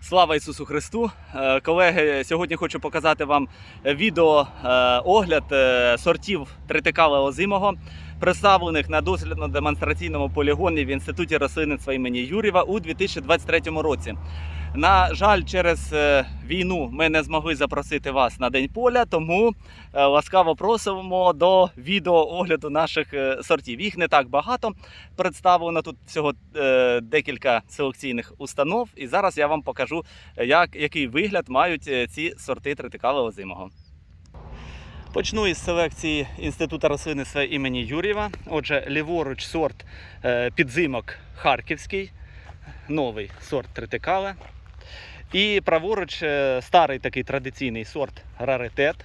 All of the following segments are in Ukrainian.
Слава Ісусу Христу! Е, Колеги, сьогодні хочу показати вам відео е, огляд е, сортів тритикала озимого, представлених на дослідно-демонстраційному полігоні в Інституті рослинництва імені Юрєва у 2023 році. На жаль, через е, війну ми не змогли запросити вас на день поля, тому е, ласкаво просимо до відеоогляду наших е, сортів. Їх не так багато представлено тут всього декілька селекційних установ, і зараз я вам покажу, як, який вигляд мають ці сорти тритикала озимого. Почну із селекції Інституту рослинництва імені Юрєва. Отже, ліворуч сорт підзимок Харківський, новий сорт тритикала. І праворуч е, старий такий традиційний сорт раритет,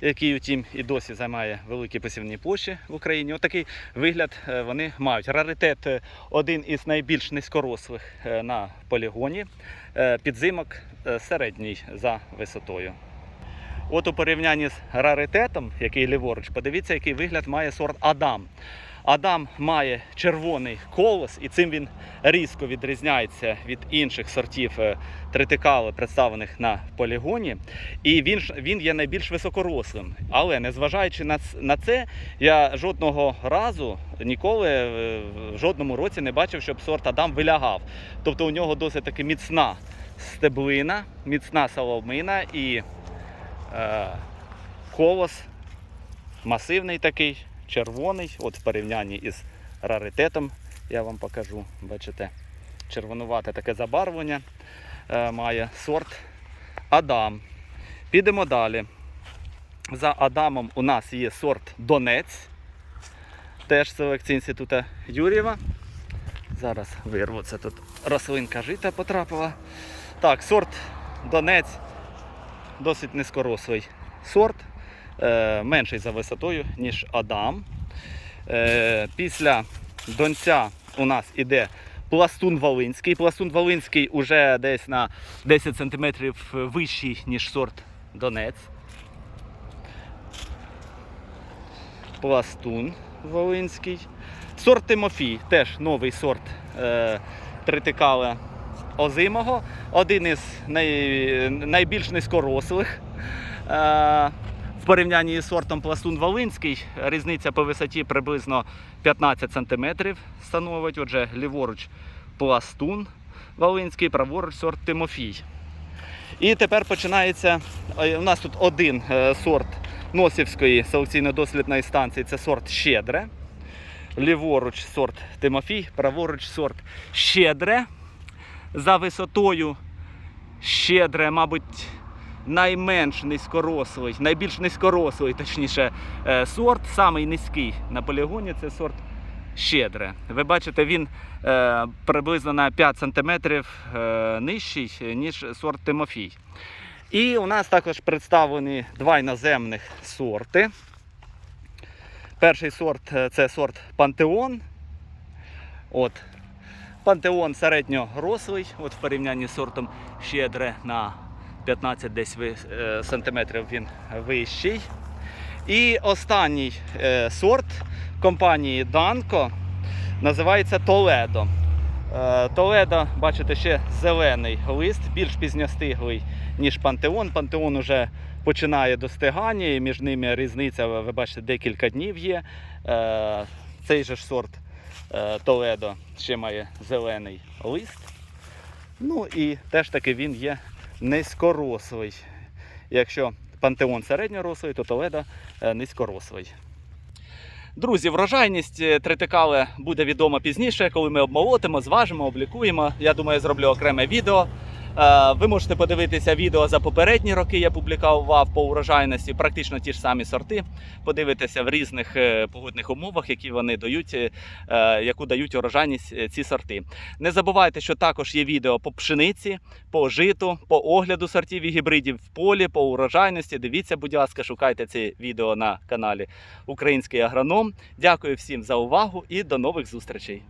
який, утім, і досі займає великі посівні площі в Україні. Отакий вигляд е, вони мають. Раритет е, один із найбільш низькорослих на полігоні. Підзимок середній за висотою. От у порівнянні з раритетом, який ліворуч, подивіться, який вигляд має сорт Адам. Адам має червоний колос, і цим він різко відрізняється від інших сортів е, тритикали, представлених на полігоні. І він, він є найбільш високорослим. Але незважаючи на, на це, я жодного разу ніколи е, в жодному році не бачив, щоб сорт Адам вилягав. Тобто у нього досить таки міцна стеблина, міцна соломина і е, колос масивний такий, червоний. От в порівнянні із раритетом я вам покажу. Бачите, червонувате таке забарвлення е, має сорт Адам. Підемо далі. За Адамом у нас є сорт Донець. Теж селекція інституту Юрєва. Зараз вирву це тут рослинка жита потрапила. Так, сорт Донець досить низькорослий сорт, менший за висотою, ніж Адам. Е, після донця у нас іде пластун Волинський. Пластун Волинський уже десь на 10 см вищий, ніж сорт Донець. Пластун Волинський. Сорт Тимофій, теж новий сорт е, озимого. Один із най, найбільш низькорослих. Е, в порівнянні з сортом Пластун Волинський різниця по висоті приблизно 15 см становить. Отже, ліворуч Пластун Волинський, праворуч сорт Тимофій. І тепер починається. е, У нас тут один е, сорт Носівської селекційно-дослідної станції це сорт Щедре. Ліворуч сорт Тимофій, праворуч сорт Щедре. За висотою Щедре, мабуть, найменш низькорослий, найбільш низькорослий, точніше, е, сорт, самий низький на полігоні це сорт Щедре. Ви бачите, він е, приблизно на 5 см е, нижчий, ніж сорт Тимофій. І у нас також представлені два іноземних сорти. Перший сорт е, це сорт Пантеон. От. Пантеон середньорослий, от в порівнянні з сортом Щедре на 15 десь е, сантиметрів він вищий. І останній е, сорт компанії Данко називається Толедо. Е, Толедо, бачите, ще зелений лист, більш пізньостиглий, ніж Пантеон. Пантеон уже починає достигання, і між ними різниця, ви бачите, декілька днів є. Цей же ж сорт Толедо ще має зелений лист. Ну і теж таки він є низькорослий. Якщо пантеон середньорослий, то Толеда е, низькорослий. Друзі, врожайність тритикале буде відома пізніше, коли ми обмолотимо, зважимо, облікуємо. Я думаю, я зроблю окреме відео. Е, Ви можете подивитися відео за попередні роки. Я публікував по урожайності практично ті ж самі сорти. Подивитися в різних е, погодних умовах, які вони дають, е, яку дають урожайність ці сорти. Не забувайте, що також є відео по пшениці, по житу, по огляду сортів і гібридів в полі, по урожайності. Дивіться, будь ласка, шукайте ці відео на каналі Український агроном. Дякую всім за увагу і до нових зустрічей.